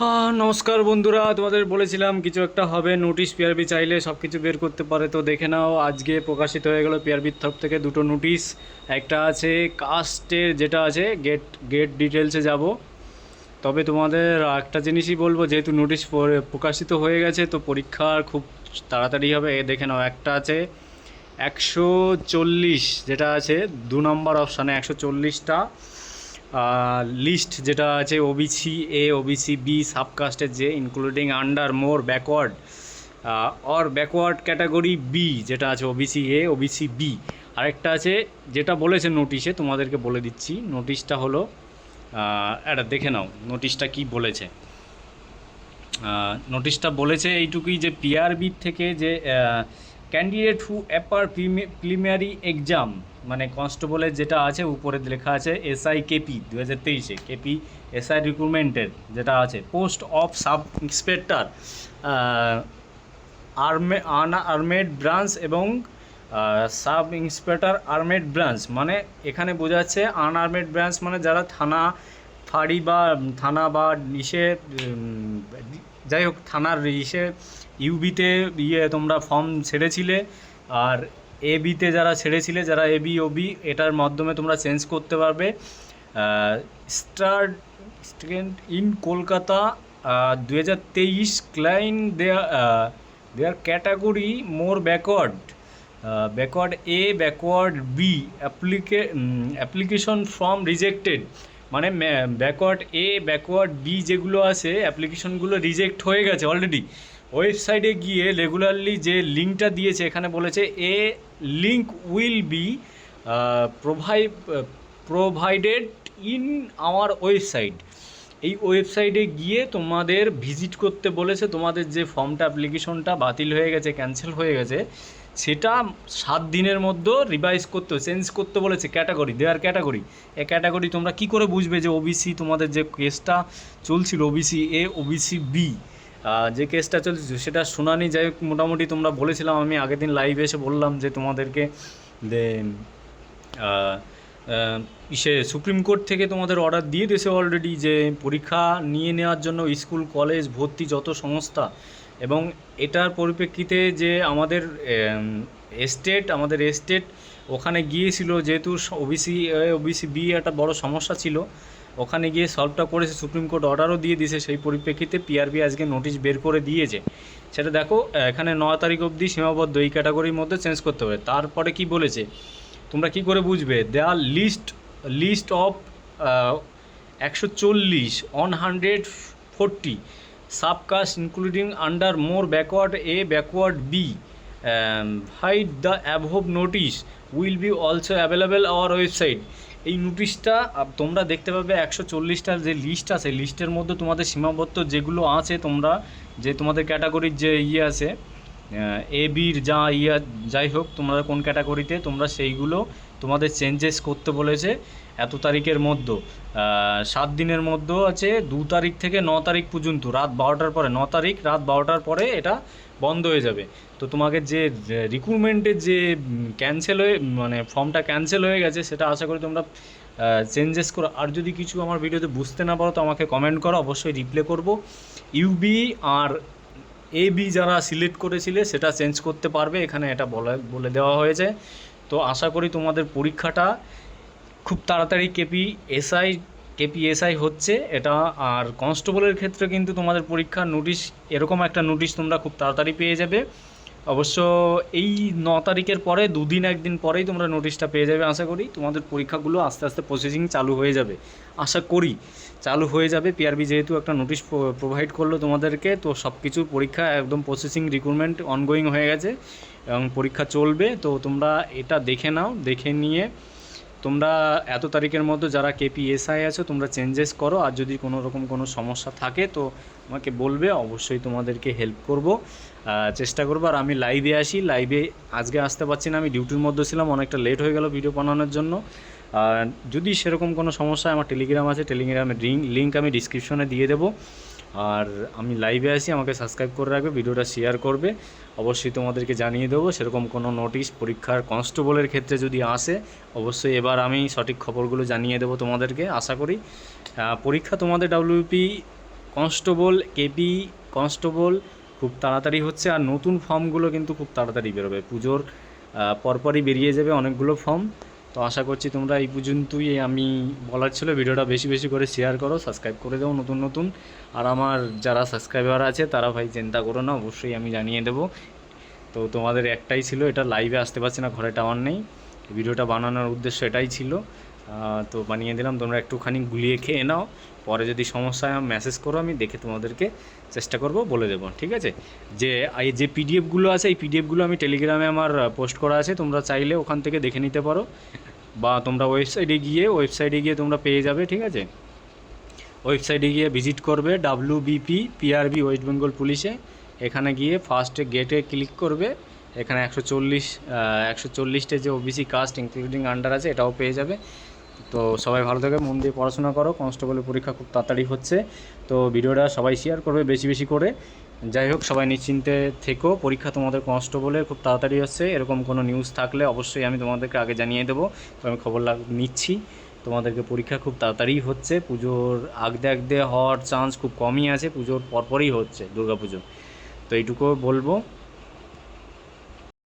হ্যাঁ নমস্কার বন্ধুরা। তোমাদের বলেছিলাম কিছু একটা হবে। নোটিশ পিআরবি চাইলে সব কিছু বের করতে পারে, তো দেখে নাও। আজকে প্রকাশিত হয়ে গেল পিআরবির তরফ থেকে দুটো নোটিশ একটা আছে কাস্টের যেটা আছে গেট গেট ডিটেলসে যাব। তবে তোমাদের একটা জিনিসই বলব, যেহেতু নোটিশ প্রকাশিত হয়ে গেছে, তো পরীক্ষার খুব তাড়াতাড়ি হবে। এ দেখে নাও, একটা আছে একশো চল্লিশ, যেটা আছে দু নম্বর অপশানে একশো চল্লিশটা লিস্ট যেটা আছে ওবিসি এ ওবিসি বি সাবকাস্টের যে including under more backward or backward category B যেটা আছে ওবিসি এ ওবিসি বি আরেকটা আছে, যেটা বলেছে নোটিশে তোমাদেরকে বলে দিচ্ছি। নোটিশটা হলো এটা দেখে নাও নোটিশটা কি বলেছে। নোটিশটা বলেছে এইটুকুই যে পিআরবির থেকে যে candidate who appear preliminary exam মানে কনস্টেবলের যেটা আছে, উপরে লেখা আছে এসআই কেপি দু হাজার তেইশে কেপি এসআই রিক্রুটমেন্টের যেটা আছে পোস্ট অফ সাব ইন্সপেক্টর আর্মে আনা আর্মেড ব্রাঞ্চ এবং সাব ইন্সপেক্টর আর্মেড ব্রাঞ্চ মানে এখানে বোঝাচ্ছে আনআর্মেড ব্রাঞ্চ মানে যারা থানা, ফাঁড়ি বা থানা বা ইসে যাই হোক, থানার ইসে, ইউবিতে ইয়ে তোমরা ফর্ম ছেড়েছিলে আর এ বিতে যারা ছেড়েছিলে, যারা এ, বি, ও, বি, এটার মাধ্যমে তোমরা চেঞ্জ করতে পারবে। স্টার, স্টুডেন্ট ইন কলকাতা দু হাজার তেইশ ক্লাইন their their category more backward. Backward A, backward B, অ্যাপ্লিকে application form rejected. মানে ব্যাকওয়ার্ড এ ব্যাকওয়ার্ড বি যেগুলো আছে অ্যাপ্লিকেশনগুলো রিজেক্ট হয়ে গেছে অলরেডি ওয়েবসাইটে গিয়ে রেগুলারলি যে লিঙ্কটা দিয়েছে, এখানে বলেছে এ লিঙ্ক উইল বি প্রোভাই প্রোভাইডেড ইন আওয়ার ওয়েবসাইট এই ওয়েবসাইটে গিয়ে তোমাদের ভিজিট করতে বলেছে, তোমাদের যে ফর্মটা অ্যাপ্লিকেশনটা বাতিল হয়ে গেছে ক্যান্সেল হয়ে গেছে সেটা সাত দিনের মধ্যে রিভাইজ করতে চেঞ্জ করতে বলেছে ক্যাটাগরি দেওয়ার ক্যাটাগরি এ ক্যাটাগরি তোমরা কি করে বুঝবে যে ওবিসি তোমাদের যে কেসটা চলছিল ওবিসি এ ওবিসি বি যে কেসটা চলছিল, সেটা শুনানি যাই হোক, মোটামুটি তোমরা বলেছিলাম, আমি আগের দিন লাইভে এসে বললাম যে তোমাদেরকে ইসে সুপ্রিম কোর্ট থেকে তোমাদের অর্ডার দিয়ে দিয়েছে অলরেডি যে পরীক্ষা নিয়ে নেওয়ার জন্য স্কুল কলেজ ভর্তি যত সংস্থা এবং এটার পরিপ্রেক্ষিতে যে আমাদের এস্টেট আমাদের এস্টেট ওখানে গিয়েছিল, যেহেতু ওবিসি ওবিসি বি একটা বড় সমস্যা ছিল, ওখানে গিয়ে সলভটা করেছে, সুপ্রিম কোর্ট অর্ডারও দিয়ে দিয়েছে, সেই পরিপ্রেক্ষিতে পিআরবি আজকে নোটিশ বের করে দিয়েছে। সেটা দেখো, এখানে ন তারিখ অবধি সীমাবদ্ধ, এই ক্যাটাগরির মধ্যে চেঞ্জ করতে হবে। তারপরে কি বলেছে? তোমরা কি করে বুঝবে? দেয়ার লিস্ট লিস্ট অফ একশো চল্লিশ one hundred forty subcaste including under more backward A, backward B. Height the above notice will be also available our website. এই নোটিশটা তোমরা দেখতে পাবে একশো চল্লিশটার যে লিস্ট আছে, লিস্টের মধ্যে তোমাদের সীমাবদ্ধ যেগুলো আছে তোমরা, যে তোমাদের ক্যাটাগরির যে ইয়ে আছে এ বির যা ইয়া, যাই হোক, তোমরা কোন ক্যাটাগরিতে, তোমরা সেইগুলো তোমাদের চেঞ্জেস করতে বলেছে এত তারিখের মধ্যে। সাত দিনের মধ্যে আছে, দু তারিখ থেকে ন তারিখ পর্যন্ত, রাত বারোটার পরে, ন তারিখ, রাত বারোটার পরে এটা বন্ধ হয়ে যাবে। তো তোমাকে যে রিক্রুটমেন্টের যে ক্যান্সেল হয়ে মানে ফর্মটা ক্যান্সেল হয়ে গেছে, সেটা আশা করি তোমরা চেঞ্জেস করো। আর যদি কিছু আমার ভিডিওতে বুঝতে না পারো, তো আমাকে কমেন্ট করো, অবশ্যই রিপ্লে করব। ইউবি আর এ বি যারা সিলেক্ট করেছিলে সেটা চেঞ্জ করতে পারবে, এখানে এটা বলে বলে দেওয়া হয়েছে। তো আশা করি তোমাদের পরীক্ষাটা খুব তাড়াতাড়ি কেপি এসআই কেপি এসআই হচ্ছে। এটা আর কনস্টেবলের ক্ষেত্রে কিন্তু তোমাদের পরীক্ষার নোটিশ এরকম একটা নোটিশ তোমরা খুব তাড়াতাড়ি পেয়ে যাবে। অবশ্য এই ন তারিখের পরে, দুদিন একদিন পরেই তোমরা নোটিশটা পেয়ে যাবে, আশা করি। তোমাদের পরীক্ষাগুলো আস্তে আস্তে প্রসেসিং চালু হয়ে যাবে। আশা করি চালু হয়ে যাবে। পিআরবি যেহেতু একটা নোটিশ প্রোভাইড করল তোমাদেরকে, তো সব কিছুর পরীক্ষা একদম প্রসেসিং রিক্রুটমেন্ট অনগোয়িং হয়ে গেছে এবং পরীক্ষা চলবে। তো তোমরা এটা দেখে নাও, দেখে নিয়ে তোমরা এত তারিখের মধ্যে যারা কেপিএসআই আছো, তোমরা চেঞ্জেস করো। আর যদি কোনো রকম কোনো সমস্যা থাকে, তো আমাকে বলবে, অবশ্যই তোমাদেরকে হেল্প করব। চেষ্টা করব। আর আমি লাইভে আসি। লাইভে আজকে আসতে পারছি না। আমি ডিউটির মধ্যে ছিলাম, অনেকটা লেট হয়ে গেল ভিডিও বানানোর জন্য। যদি সেরকম কোনো সমস্যা, আমার টেলিগ্রাম আছে। টেলিগ্রামের লিঙ্ক আমি ডিসক্রিপশনে দিয়ে দেবো। আর আমি লাইভে আসি আমাকে সাবস্ক্রাইব করে রাখবে, ভিডিওটা শেয়ার করবে। অবশ্যই তোমাদেরকে জানিয়ে দেবো, সেরকম কোনো নোটিশ পরীক্ষার কনস্টেবলের ক্ষেত্রে যদি আসে, অবশ্যই এবার আমি সঠিক খবরগুলো জানিয়ে দেবো তোমাদেরকে, আশা করি। পরীক্ষা তোমাদের ডাব্লিউপি কনস্টেবল কেপি কনস্টেবল খুব তাড়াতাড়ি হচ্ছে, আর নতুন ফর্মগুলো কিন্তু খুব তাড়াতাড়ি বেরোবে। পুজোর পরপরই বেরিয়ে যাবে অনেকগুলো ফর্ম তো আশা করছি তোমরা এই পর্যন্তই আমি বলার ছিল, ভিডিওটা বেশি বেশি করে শেয়ার করো সাবস্ক্রাইব করে দাও নতুন নতুন। আর আমার যারা সাবস্ক্রাইবার আছে, তারা ভাই চিন্তা করো না, অবশ্যই আমি জানিয়ে দেবো। তো তোমাদের একটাই ছিল, এটা লাইভে আসতে পারছি না, ঘরে টাওয়ার নেই। ভিডিওটা বানানোর উদ্দেশ্য এটাই ছিল। তো বানিয়ে দিলাম। তোমরা একটুখানি গুলিয়ে খেয়ে নাও। পরে যদি সমস্যা হয় মেসেজ করো, আমি দেখে তোমাদেরকে চেষ্টা করব, বলে দেবো, ঠিক আছে? যে এই যে পিডিএফগুলো আছে, এই পিডিএফগুলো আমি টেলিগ্রামে আমার পোস্ট করা আছে। তোমরা চাইলে ওখান থেকে দেখে নিতে পারো। বা তোমরা ওয়েবসাইটে গিয়ে ওয়েবসাইটে গিয়ে তোমরা পেয়ে যাবে, ঠিক আছে? ওয়েবসাইটে গিয়ে ভিজিট করবে W BP PRB West Bengal পুলিশে এখানে গিয়ে ফার্স্টে গেটে ক্লিক করবে। এখানে একশো চল্লিশ একশো চল্লিশটা যে ওবিসি কাস্ট ইনক্লুডিং আন্ডার আছে, এটাও পেয়ে যাবে। তো সবাই ভালো থাকে, মন দিয়ে পড়াশোনা করো, কনস্টেবলের পরীক্ষা খুব তাড়াতাড়ি হচ্ছে। তো ভিডিওটা সবাই শেয়ার করবে বেশি বেশি করে। যাই হোক, সবাই নিশ্চিন্তে থেকো, পরীক্ষা তোমাদের কনস্টেবলের খুব তাড়াতাড়ি হচ্ছে। এরকম কোনো নিউজ থাকলে অবশ্যই আমি তোমাদেরকে আগে জানিয়ে দেবো। তো আমি খবর নিচ্ছি। তোমাদেরকে পরীক্ষা খুব তাড়াতাড়ি হচ্ছে। পুজোর আগদে আগদে হওয়ার চান্স খুব কমই আছে। পুজোর পরপরই হচ্ছে দুর্গা পুজো তো এইটুকু বলব।